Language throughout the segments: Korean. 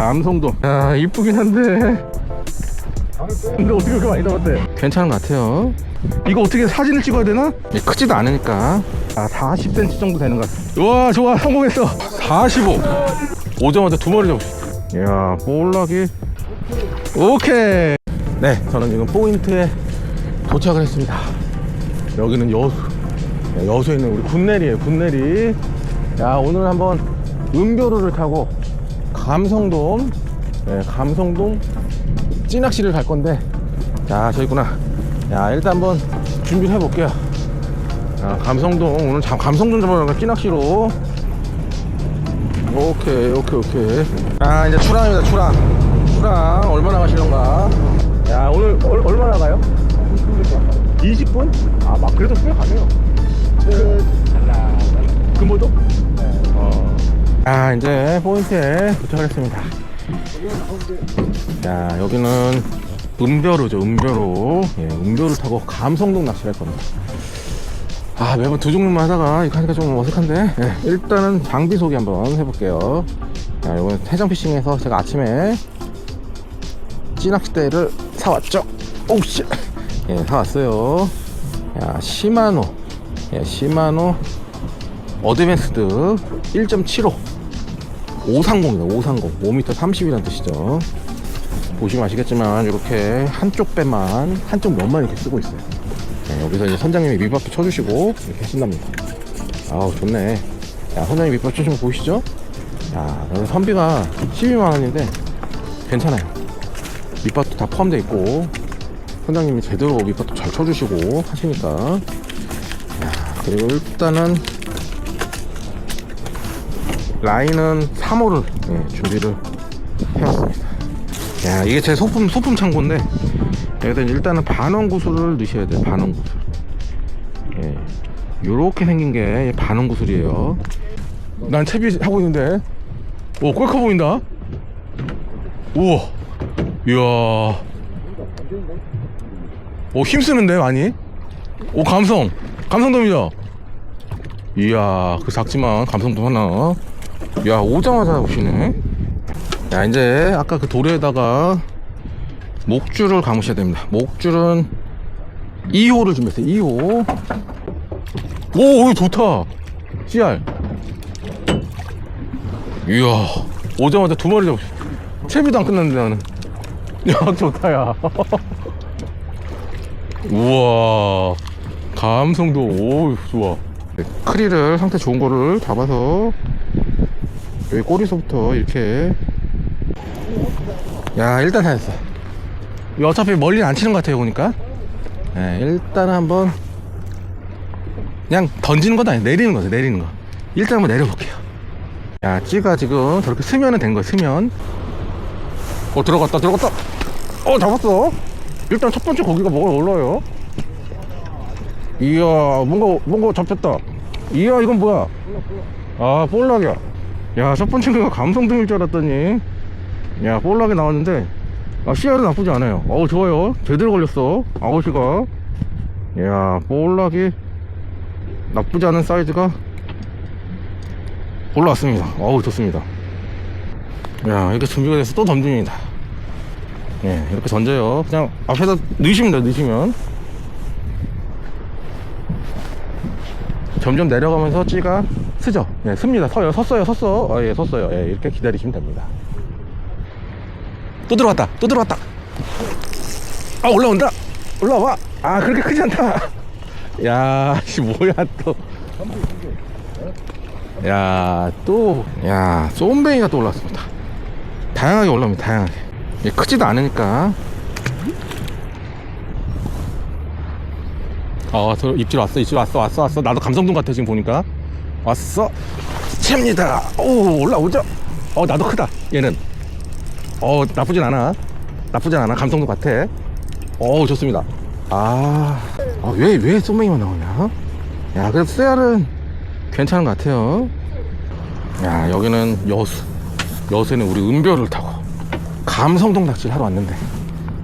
감성도. 야, 이쁘긴 한데. 근데 어떻게 그렇게 많이 잡았대? 괜찮은 것 같아요. 이거 어떻게 사진을 찍어야 되나? 예, 크지도 않으니까. 아, 40cm 정도 되는 것 같아. 와, 좋아. 성공했어. 45. 오자마자 두 마리 잡았어. 이야, 볼락이. 오케이. 네, 저는 지금 포인트에 도착을 했습니다. 여기는 여수. 네, 여수에 있는 우리 군내리에요, 군내리. 야, 오늘 한번 은교루를 타고 감성돔, 네, 감성돔 찌낚시를 갈 건데, 자, 저 있구나. 야, 일단 한번 준비를 해볼게요. 야, 감성돔, 오늘 참, 감성돔 잡아러 갈 찌낚시로. 오케이, 오케이, 오케이. 아, 이제 출항입니다, 출항. 출항, 얼마나 가시는가? 야, 오늘 얼, 얼마나 가요? 20분? 아, 막 그래도 꽤 가네요. 금호도? 어. 아, 이제 포인트에 도착했습니다. 자, 여기는 은벼루죠, 은벼루. 예, 은벼루 타고 감성동 낚시를 할 겁니다. 아, 매번 두 종류만 하다가 이거 하니까 좀 어색한데. 예, 일단은 장비 소개 한번 해볼게요. 자, 이건 해장 피싱에서 제가 아침에 찌낚싯대를 사왔죠. 오우, 씨. 예, 사왔어요. 야, 시마노. 예, 시마노 어드밴스드 1.75 530이다 530 5m 30이라는 뜻이죠. 보시면 아시겠지만 이렇게 한쪽 배만 한쪽 면만 이렇게 쓰고 있어요. 네, 여기서 이제 선장님이 밑밥도 쳐주시고 이렇게 하신답니다. 아우 좋네. 야 선장님 밑밥 쳐주신 거 보이시죠? 야 선비가 12만원인데 괜찮아요. 밑밥도 다 포함되어 있고 선장님이 제대로 밑밥도 잘 쳐주시고 하시니까. 야, 그리고 일단은 라인은 3호를 예, 준비를 해왔습니다. 야 이게 제 소품 소품 창고인데 여기다 일단은 반원 구슬을 넣으셔야 돼요. 반원 구슬. 예, 요렇게 생긴 게 반원 구슬이에요. 난 채비 하고 있는데, 오, 꽤커 보인다. 우와, 이야, 오 힘쓰는데 많이. 오 감성, 감성돔이죠. 이야, 그 작지만 감성돔 하나. 야 오자마자 오시네. 야 이제 아까 그 돌에다가 목줄을 감으셔야 됩니다. 목줄은 2호를 준비했어요. 2호. 오 좋다. CR 이야 오자마자 두 마리 잡으시. 채비도 안 끝났는데 나는. 야 좋다 야. 우와. 감성도 오 좋아. 크리를 상태 좋은 거를 잡아서 여기 꼬리서부터 이렇게? 야 일단 이거 어차피 멀리는 안 치는 것 같아요 보니까. 네, 일단 한번 그냥 던지는 것도 아니고 내리는 거죠 내리는 거. 일단 한번 내려볼게요. 야 찌가 지금 저렇게 스면은 된 거예요 스면. 어 들어갔다 들어갔다. 어 잡았어. 일단 첫 번째 고기가 뭐가 올라요? 이야 뭔가 뭔가 잡혔다. 이야 이건 뭐야? 아 볼락이야 야 첫 번째 가 감성등일 줄 알았더니. 야 볼락이 나왔는데. 아 씨알은 나쁘지 않아요. 어우 좋아요. 제대로 걸렸어. 아웃이가. 야 볼락이 나쁘지 않은 사이즈가 올라왔습니다. 어우 좋습니다. 야 이렇게 준비가 돼서 또 던집니다. 예 이렇게 던져요. 그냥 앞에다 넣으시면 돼요 넣으시면. 점점 내려가면서 찌가 쓰죠. 예, 씁니다. 서요. 섰어요. 섰어. 어, 예, 섰어요. 예, 이렇게 기다리시면 됩니다. 또 들어왔다. 또 들어왔다. 아, 올라온다. 올라와. 아, 그렇게 크지 않다. 야, 씨, 뭐야, 또. 야, 또. 야, 쏨뱅이가 또 올라왔습니다. 다양하게 올라옵니다. 다양하게. 예, 크지도 않으니까. 어, 저 입질 왔어, 입질 왔어, 왔어, 왔어. 나도 감성동 같아, 지금 보니까. 왔어. 챕니다. 오, 올라오죠? 어, 나도 크다, 얘는. 어, 나쁘진 않아. 나쁘진 않아. 감성동 같아. 어, 좋습니다. 아, 아 쏘맹이만 나오냐? 야, 그래도 쎄알은 괜찮은 것 같아요. 야, 여기는 여수. 여수에는 우리 은별을 타고 감성동 낚시를 하러 왔는데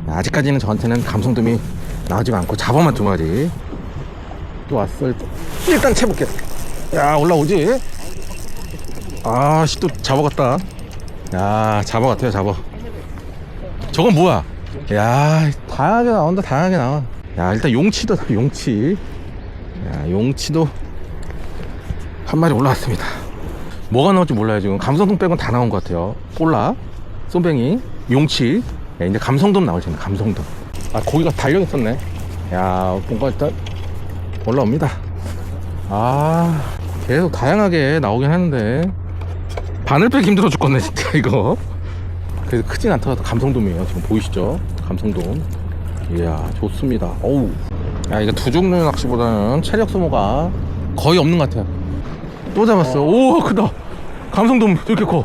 아직까지는 저한테는 감성돔이 나오지가 않고 잡아만 두 마리 또 왔어 일단, 일단 채볼게 야 올라오지? 아씨 또 잡아갔다. 야 같아요 잡어 저건 뭐야? 야 다양하게 나온다 다양하게 나와 야 일단 용치도 용치. 야 용치도 한 마리 올라왔습니다. 뭐가 나올지 몰라요 지금. 감성돔 빼곤 다 나온 것 같아요. 꼴라 쏨뱅이 용치. 야, 이제 감성돔 나올 텐데 감성돔. 아 고기가 달려 있었네. 야 뭔가 일단 올라옵니다. 아 계속 다양하게 나오긴 하는데. 바늘 빼기 힘들어 죽겠네 진짜 이거. 그래도 크진 않더라도 감성돔이에요 지금. 보이시죠? 감성돔. 이야 좋습니다. 어우. 야 이거 두 종류 낚시보다는 체력 소모가 거의 없는 것 같아요. 또 잡았어. 오 크다. 감성돔 이렇게 커오.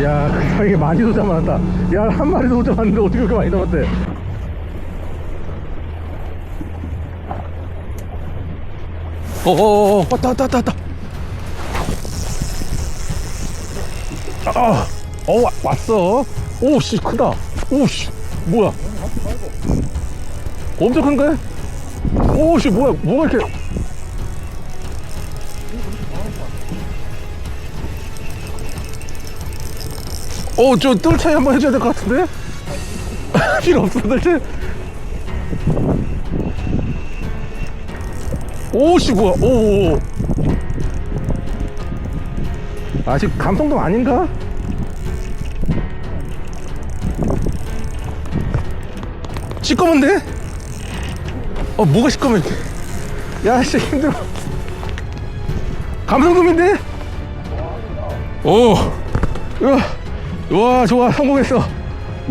이야 그 사이에 많이도 잡아놨다. 야한 마리도 못 잡았는데 어떻게 그렇게 많이 잡았대 어어어 왔다 왔다 왔다 왔다 아, 어, 와- 왔어. 오, 씨, 크다. 오, 씨, 뭐야? 엄청 큰데? 오, 씨, 뭐야? 뭐가 이렇게. 어, 저 뜰채 한번 해줘야 될 것 같은데? 필요 없어, 뜰채. 오, 씨, 뭐야? 오. 아직 감성돔 아닌가? 시꺼먼데? 어 뭐가 이렇게 야 진짜 힘들어 감성돔인데? 오 우와 우와 좋아 성공했어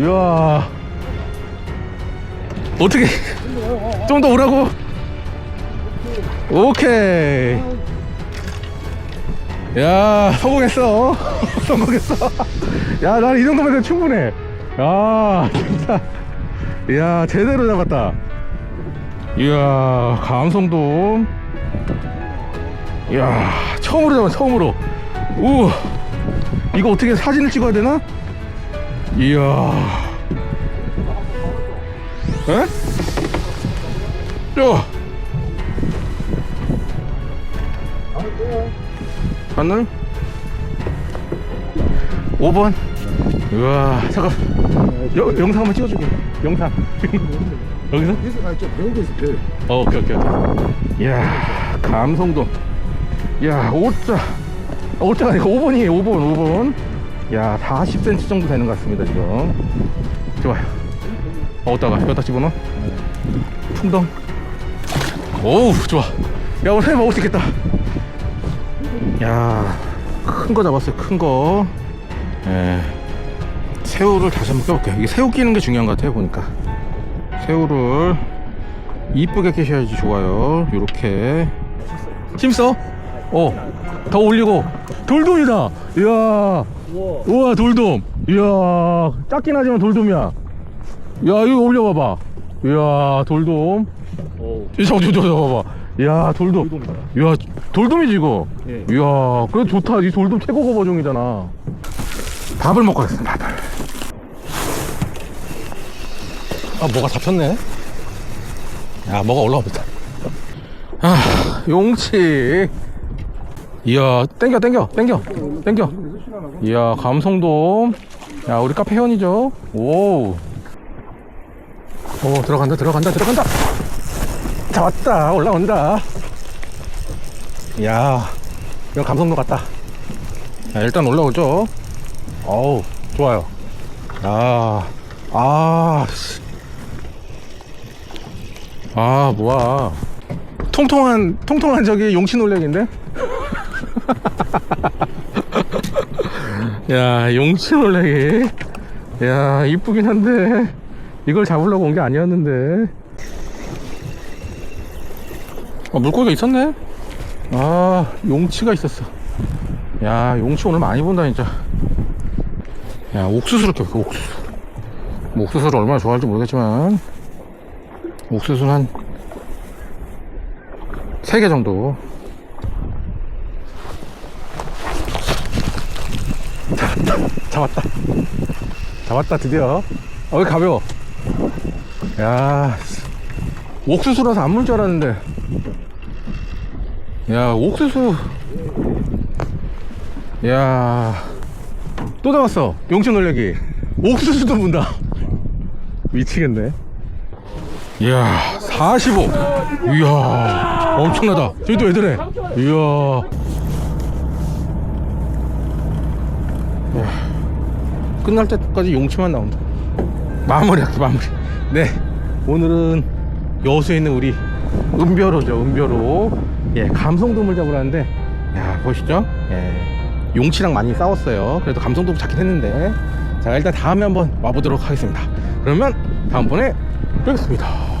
이야 어떻게 좀 더 오라고 오케이. 야 성공했어. 성공했어. 야 난 이 정도면 충분해. 야 진짜. 이야 제대로 잡았다. 이야 감성돔 이야 처음으로 잡아 처음으로. 우 이거 어떻게 사진을 찍어야 되나? 이야. 에? 야 바늘 5번? 우와 잠깐 여, 영상 한번 찍어줄게. 영상. 여기서? 아, 저 배우고 있어, 배. 어, 오케이 오케이. 이야 감성돔 야 5자. 5자가 아니고 5번이에요 5번 5번. 야 40cm 정도 되는 것 같습니다 지금. 좋아요. 어, 어디다가 여기다 집어넣어? 풍덩. 오우 좋아. 야 오늘 회 먹을 수 있겠다 야 큰 거 잡았어요 큰 거. 예. 새우를 다시 한번 껴볼게요. 이게 새우 끼는 게 중요한 것 같아요 보니까. 새우를 이쁘게 끼셔야지 좋아요. 요렇게. 힘써? 어 더 올리고. 돌돔이다! 이야. 우와 돌돔. 이야 작긴 하지만 돌돔이야. 야 이거 올려봐봐. 이야 돌돔. 이 저 저, 저, 저, 봐봐. 이 야 돌돔. 이야 돌돔이지 이거. 예. 이야 그래 좋다. 이 돌돔 최고 버종이잖아. 밥을 먹고 가겠습니다 밥을. 아 뭐가 잡혔네? 야 뭐가 올라옵니다. 아 용치. 이야 땡겨 땡겨 땡겨 땡겨. 이야 감성돔. 야 우리 카페 회원이죠? 오오 들어간다 들어간다 들어간다 잡았다 올라온다 이야 이거 감성돔 같다 야, 일단 올라오죠 어우 좋아요 아, 아, 씨. 아, 뭐야. 통통한, 통통한 저기 놀래기인데? 야, 놀래기. 야, 이쁘긴 한데, 이걸 잡으려고 온 게 아니었는데. 어, 물고기가 있었네? 아, 용치가 있었어. 야, 용치 오늘 많이 본다, 진짜. 야, 옥수수를 켜볼까, 옥수수. 뭐 옥수수를 얼마나 좋아할지 모르겠지만 옥수수는 한 3개 정도 잡았다 잡았다 잡았다 드디어 어, 왜 가벼워 야 옥수수라서 안 물 줄 알았는데 야 옥수수. 야. 또 잡았어. 용치 놀래기. 옥수수도 문다. 미치겠네. 이야 45 이야 엄청나다. 저기 또 애들해 이야. 이야, 끝날 때까지 용치만 나온다. 마무리할게 마무리. 네 오늘은 여수에 있는 우리 은별호죠 은별호 예 감성돔을 잡으러 왔는데 야 보시죠? 예. 용치랑 많이 싸웠어요. 그래도 감성돔 잡긴 했는데. 자 일단 다음에 한번 와보도록 하겠습니다. 그러면 다음번에 뵙겠습니다